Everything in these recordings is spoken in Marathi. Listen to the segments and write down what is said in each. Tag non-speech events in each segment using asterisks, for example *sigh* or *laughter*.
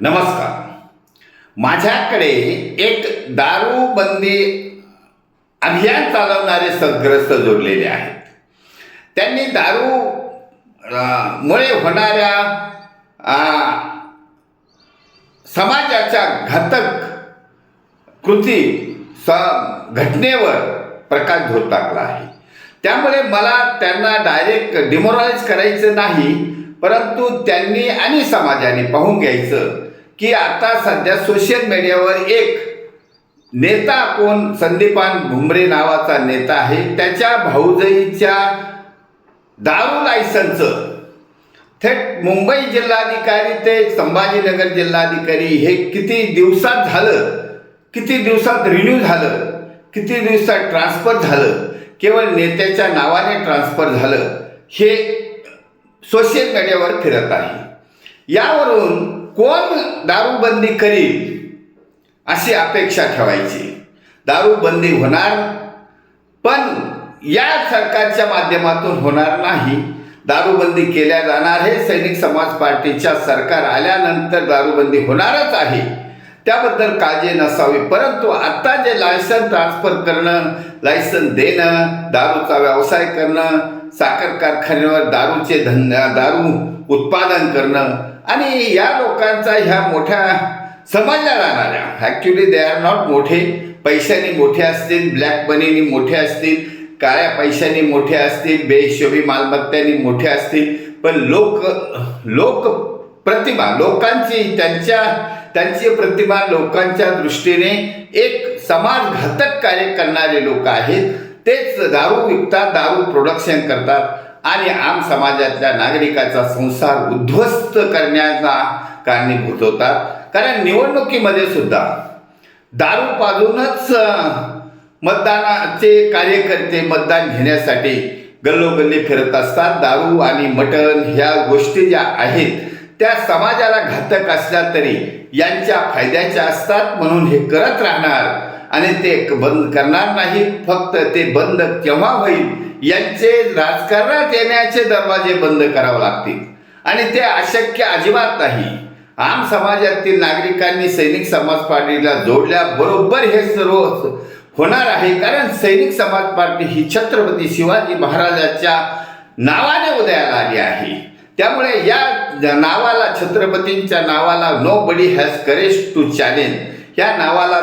नमस्कार. माझ्याकडे एक दारूबंदी अभियान चालवणारे सदग्रस्त जोडलेले आहेत. त्यांनी दारू मुळे होणाऱ्या समाजाच्या घातक कृती स घटनेवर प्रकाश झोत टाकला आहे. त्यामुळे मला त्यांना डायरेक्ट डिमोरलाइज करायचं नाही परंतु त्यांनी आणि समाजाने पाहून घ्यायचं. की आता सध्या सोशल मीडियावर एक नेता कोण? संदीपान भुमरे नावाचा नेता आहे. त्याच्या भाऊजईच्या दारू लायसनचं थेट मुंबई जिल्हाधिकारी ते संभाजीनगर जिल्हाधिकारी हे किती दिवसात झालं? किती दिवसात रिन्यू झालं? किती दिवसात ट्रान्सफर झालं? केवळ नेत्याच्या नावाने ट्रान्सफर झालं? हे सोशल मीडियावर फिरत आहे. यावरून कोण दारूबंदी करील अशी अपेक्षा ठेवायची. दारूबंदी होणार पण या सरकारच्या माध्यमातून होणार नाही. दारूबंदी केल्या जाणार हे सैनिक समाज पार्टीच्या सरकार आल्यानंतर दारूबंदी होणारच आहे. त्याबद्दल काळजी नसावी परंतु आता जे लायसन ट्रान्सफर करणं लायसन देणं दारूचा व्यवसाय करणं साखर कारखान्यावर दारूचे धंदा दारू उत्पादन करणं आणि या लोकांचा ह्या मोठ्या समजल्या जाणाऱ्या ॲक्च्युली दे आर नॉट मोठे पैशाने मोठे असतील ब्लॅक मनीने मोठे असतील काळ्या पैशाने मोठे असतील बेहिशोबी मालमत्त्याने मोठे असतील पण लोक लोक प्रतिमा लोकांची त्यांच्या त्यांची प्रतिमा लोकांच्या दृष्टीने एक समाजघातक कार्य करणारे लोक आहेत. तेच दारू विकतात दारू प्रोडक्शन करतात आणि आम समाजातल्या नागरिकाचा संसार उद्ध्वस्त करण्याचा कारणीभूत होतात. कारण निवडणुकीमध्ये सुद्धा दारू पाजूनच मतदानाचे कार्यकर्ते मतदान घेण्यासाठी गल्लोगल्ली फिरत असतात. दारू आणि मटण ह्या गोष्टी ज्या आहेत त्या समाजाला घातक असल्या तरी यांच्या फायद्याच्या असतात. म्हणून हे करत राहणार आणि ते बंद करणार नाही. फक्त ते बंद केव्हा होईल यांचे राजकारणात येण्याचे दरवाजे बंद करावे लागतील. आणि ते अशक्य अजिबात नाही. आम समाजातील नागरिकांनी सैनिक समाज पार्टीला जोडल्याबरोबर हे सर्व होणार आहे. कारण सैनिक समाज पार्टी ही छत्रपती शिवाजी महाराजाच्या नावाने उदयाला आली आहे. त्यामुळे या नावाला छत्रपतींच्या नावाला nobody has courage to challenge या नावाला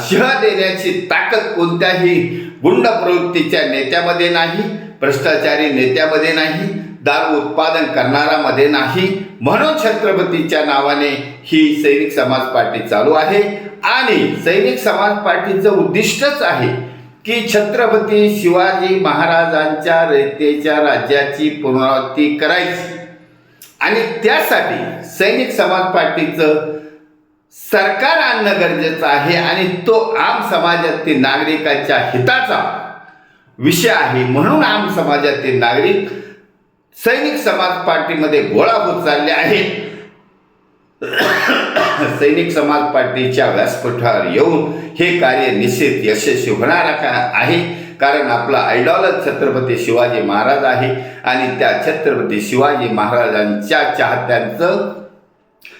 शह शिह देण्याची ताकद कोणत्याही गुंड प्रवृत्तीच्या नेत्यामध्ये नाही भ्रष्टाचारी नेत्यामध्ये नाही दारू उत्पादन करणारामध्ये नाही. म्हणून छत्रपतीच्या नावाने ही सैनिक समाज पार्टी चालू आहे. आणि सैनिक समाज पार्टीचं उद्दिष्टच आहे की छत्रपती शिवाजी महाराजांच्या रयतेच्या राज्याची पुनरावृत्ती करायची. आणि त्यासाठी सैनिक समाज पार्टीचं सरकार आणणं गरजेचं आहे आणि तो आम समाजातील नागरिकांच्या हिताचा विषय आहे. म्हणून आम समाजातील नागरिक सैनिक समाज पार्टीमध्ये गोळा होत चालले आहेत. *coughs* सैनिक समाज पार्टीच्या व्यासपीठावर येऊन हे कार्य निश्चित यशस्वी होणार का- आहे? कारण आपला आयडॉलच छत्रपती शिवाजी महाराज आहे आणि त्या छत्रपती शिवाजी महाराजांच्या चाहत्यांचं